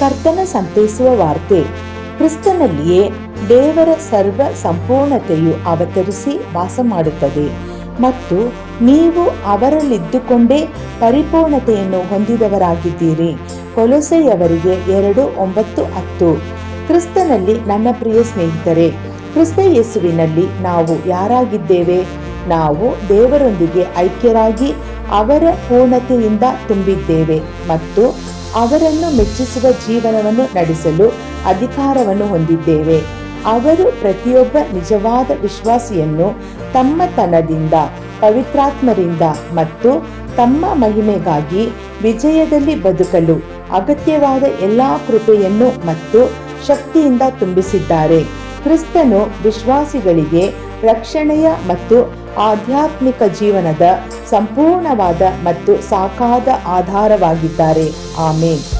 ಕರ್ತನ ಸಂತೈಸುವ ವಾರ್ತೆ. ಕ್ರಿಸ್ತನಲ್ಲಿಯೇ ದೇವರ ಸರ್ವ ಸಂಪೂರ್ಣತೆಯು ಅವತರಿಸಿ ವಾಸ ಮಾಡುತ್ತದೆ ಮತ್ತು ನೀವು ಅವರಲ್ಲಿದ್ದುಕೊಂಡೇ ಪರಿಪೂರ್ಣತೆಯನ್ನು ಹೊಂದಿದವರಾಗಿದ್ದೀರಿ. ಕೊಲೊಸೆಯವರಿಗೆ ಎರಡು, ಒಂಬತ್ತು, ಹತ್ತು. ಕ್ರಿಸ್ತನಲ್ಲಿ ನನ್ನ ಪ್ರಿಯ ಸ್ನೇಹಿತರೆ, ಕ್ರಿಸ್ತ ಯೇಸುವಿನಲ್ಲಿ ನಾವು ಯಾರಾಗಿದ್ದೇವೆ? ನಾವು ದೇವರೊಂದಿಗೆ ಐಕ್ಯರಾಗಿ ಅವರ ಪೂರ್ಣತೆಯಿಂದ ತುಂಬಿದ್ದೇವೆ ಮತ್ತು ಅವರನ್ನು ಮೆಚ್ಚಿಸುವ ಜೀವನವನ್ನು ನಡೆಸಲು ಅಧಿಕಾರವನ್ನು ಹೊಂದಿದ್ದೇವೆ. ಅವರು ಪ್ರತಿಯೊಬ್ಬ ನಿಜವಾದ ವಿಶ್ವಾಸಿಯನ್ನು ತಮ್ಮತನದಿಂದ ಪವಿತ್ರಾತ್ಮರಿಂದ ಮತ್ತು ತಮ್ಮ ಮಹಿಮೆಗಾಗಿ ವಿಜಯದಲ್ಲಿ ಬದುಕಲು ಅಗತ್ಯವಾದ ಎಲ್ಲಾ ಕೃಪೆಯನ್ನು ಮತ್ತು ಶಕ್ತಿಯಿಂದ ತುಂಬಿಸಿದ್ದಾರೆ. ಕ್ರಿಸ್ತನು ವಿಶ್ವಾಸಿಗಳಿಗೆ ರಕ್ಷಣೆಯ ಮತ್ತು ಆಧ್ಯಾತ್ಮಿಕ ಜೀವನದ ಸಂಪೂರ್ಣವಾದ ಮತ್ತು ಸಾಕಾದ ಆಧಾರವಾಗಿದ್ದಾರೆ. ಆಮೇನ್.